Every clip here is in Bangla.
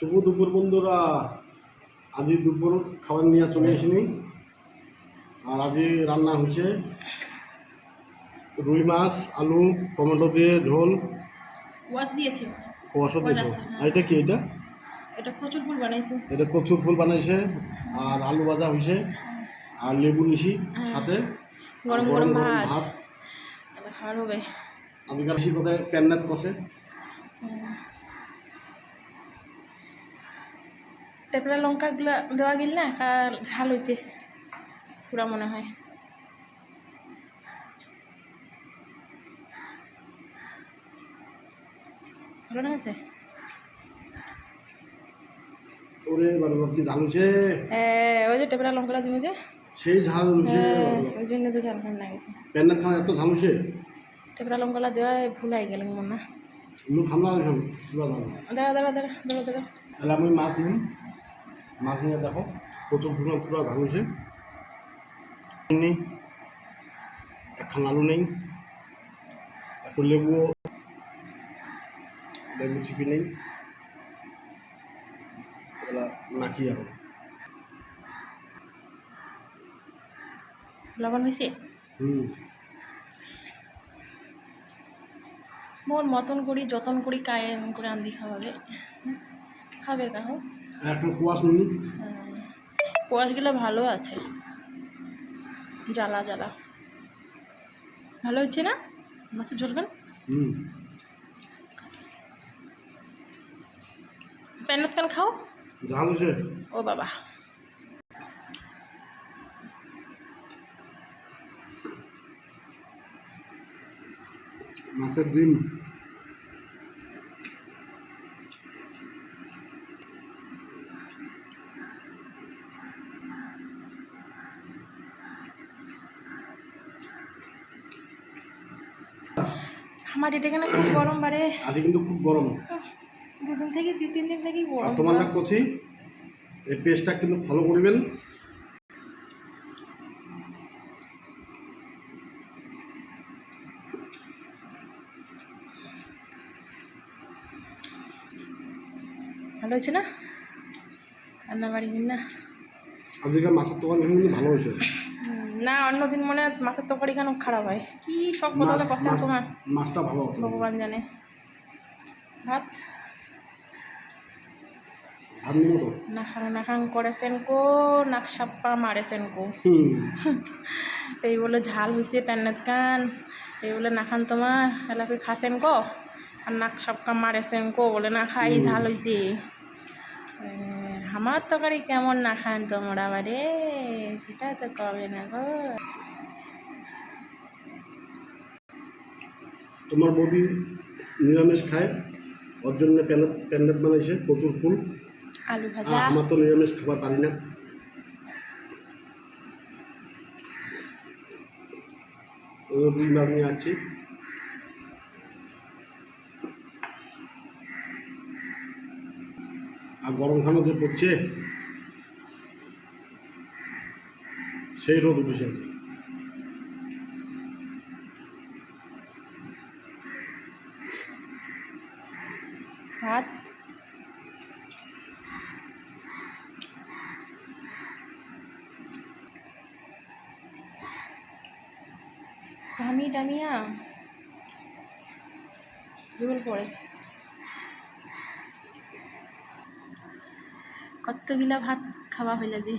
শুভ দুপুর বন্ধুরা। আজ দুপুর খাবার নিয়ে চলে আসিনি। আর আজ রান্না হয়েছে রুই মাছ আলু টমেটো দিয়ে ঝোল। দিয়েছি। কুয়াশো দিয়েছে। হ্যাঁ। আর এটা কি এটা? এটা কচুর ফুল বানাইছো। এটা কচুর ফুল বানাইছে। আর আলু ভাজা হয়েছে। আর লেবু নিশি হ্যাঁ। সাথে। গরম গরম ভাত। খাওয়ার হবে। আজকাল কোথায় প্যান্নাত কষে। তেপলা লঙ্কাগুলো দেওয়া গেল না আর ঝাল হয়েছে পুরা মনে হয়। ভালো না হয়েছে ওরে হ্যাঁ, ওই যে লঙ্কাটা দিন যে। সেই ঝাল হচ্ছে ওই জন্য তো ঝাল খান লাগেছে। এত লঙ্কাটা দেওয়া ভুল হয়ে গেল মনে না। লু ঠান্ডা লাগে দাঁড়া দাঁড়া দাঁড়া দাঁড়া দাঁড়া। তাহলে আমি মাছ নিই মাছ নিয়ে দেখো প্রচুর পুরো পুরো ধানুছে নেই একখান আলু নেই একটু লেবুও লেবু চিপি নেই। এগুলা নাকি এখন। লবণ হয়েছে হুম। মোর মতন করি যতন করি কায়েম করে আন্দি খাওয়াবে। খাবে কাহো। একটা কুয়াশ নিই? কোয়াশগুলো ভালো আছে। জ্বালা জ্বালা। ভালো হচ্ছে না? মাছের ঝোলগান হুম। প্যানত কান খাও? ও বাবা। মাছের ডিম। আমার এটা কেন খুব গরম বাড়ে আজ কিন্তু খুব গরম। দুদিন থেকে দুই তিন দিন থেকেই গরম তোমার না করছি এই পেস্টটা কিন্তু ফলো করবেন। ভালো হয়েছে না? রান্না বাড়ি না আজকে মাছের দোকান ভালো হয়েছে। না অন্যদিন মনে হয় মাছের তরকারি কেন খারাপ হয়? কি সব কথা মাছ- পছন্দ তোমার? মাছটা ভালো আছে। ভগবান জানে। ভাত? ভাত নিব তো। নাখাং নাখাং করেছেন কো নাক সাপ্পা মারেছেন কো। এই বলে ঝাল হয়েছে প্যান্নাত কান এই বলে নাখান তোমার এলা ফির খাসেন কো আর নাক সাপ্পা মারেছেন কো বলে না খাই ঝাল হয়েছে আমার তরকারি কেমন না খান তোমরা বারে? সেটা তো কবে না গো? তোমার বৌদি নিরামিষ খায় ওর জন্য প্যান্ডেট বানাইছে প্রচুর ফুল। আলু ভাজা। আমার তো নিরামিষ খাবার পারি না। ওই দুই নিয়ে আছি। আর গরম খানো যে পড়ছে সেই রোদ উঠেছে আছে ঘামি টামিয়া ঝোল পড়েছে? কতগুলা ভাত খাওয়া হইলে যে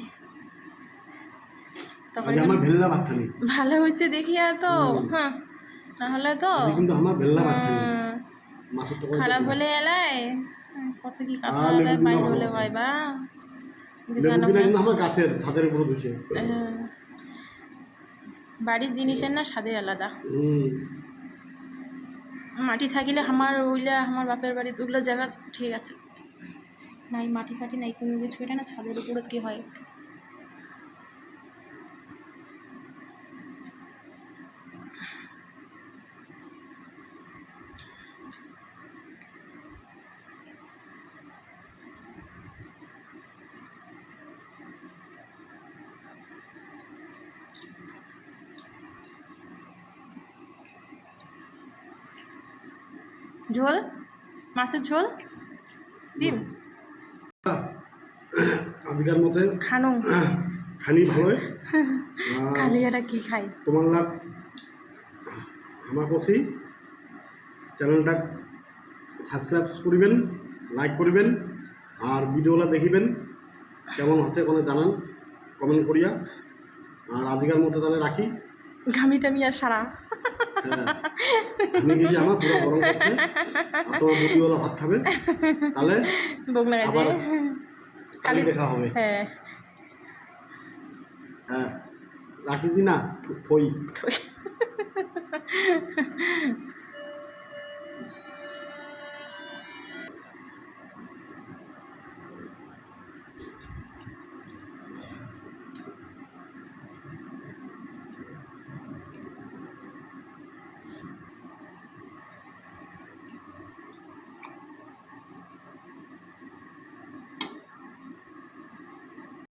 তখন আমার ভেল্লা ভাত খালি। ভালো হয়েছে দেখি আর তো। হ্যাঁ নাহলে তো। কিন্তু আমার ভেল্লা ভাত খারাপ হলে এলাই। কত কি কাপড় লেবু পাই হলে হয় বা আমার গাছের ছাদের উপরে ধুছে। বাড়ির জিনিসের না স্বাদে আলাদা? মাটি থাকিলে আমার ওইলা আমার বাপের বাড়ি ওইগুলো জায়গা ঠিক আছে। নাই, মাটি ফাটি নাই, কোনো কিছু, এটা না ছাদের উপরে কি হয়? ঝোল? মাছের ঝোল? ডিম? আজকের মতে খানো খানি ভালোই। এটা কি খাই তোমার লাগ আমার কছি চ্যানেলটা সাবস্ক্রাইব করিবেন লাইক করিবেন আর ভিডিওটা দেখিবেন। কেমন হচ্ছে কোনো জানান কমেন্ট করিয়া। আর আজকের মতো তাহলে রাখি। ঘামি টামি আর সারা। হ্যাঁ আমি গেছি আমার পুরো গরম করছে আর তোমার মুরগিওয়ালা ভাত খাবে। তাহলে আবার কালি- দেখা হবে। হ্যাঁ। হ্যাঁ। রাখিছি না? থই। থুই।